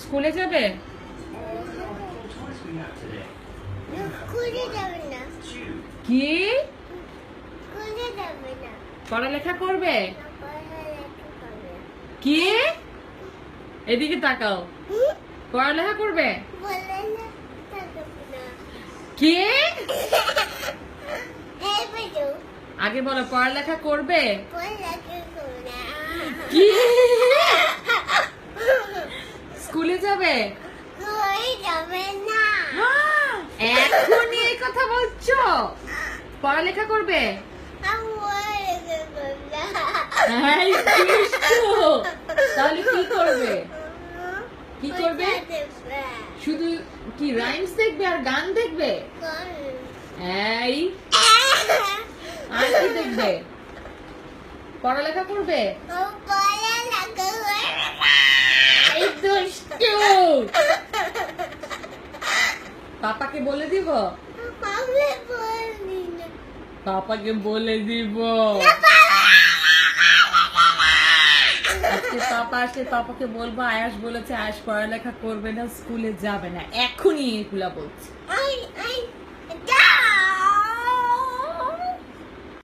স্কুলে যাবে? কি? পড়ালেখা করবে? কি? এদিকে তাকাও। পড়ালেখা করবে? কি? আগে বলো পড়ালেখা করবে। কি স্কুলে যাবে এই কথা বলছো? পড়ালেখা করবে। তাহলে কি করবে? কি করবে? শুধু কি রাইমস দেখবে আর গান দেখবে? এই, আর কি দেখবে? পড়ালেখা করবে এই দুষ্টু পাপাকে বলে দিব? পাপাকে বলে দিব। আজকে পাপা আসলে পাপাকে বলব আয়াস বলেছে আয়াস পড়ালেখা করবে না স্কুলে যাবে না। এখনই এগুলা বলছে।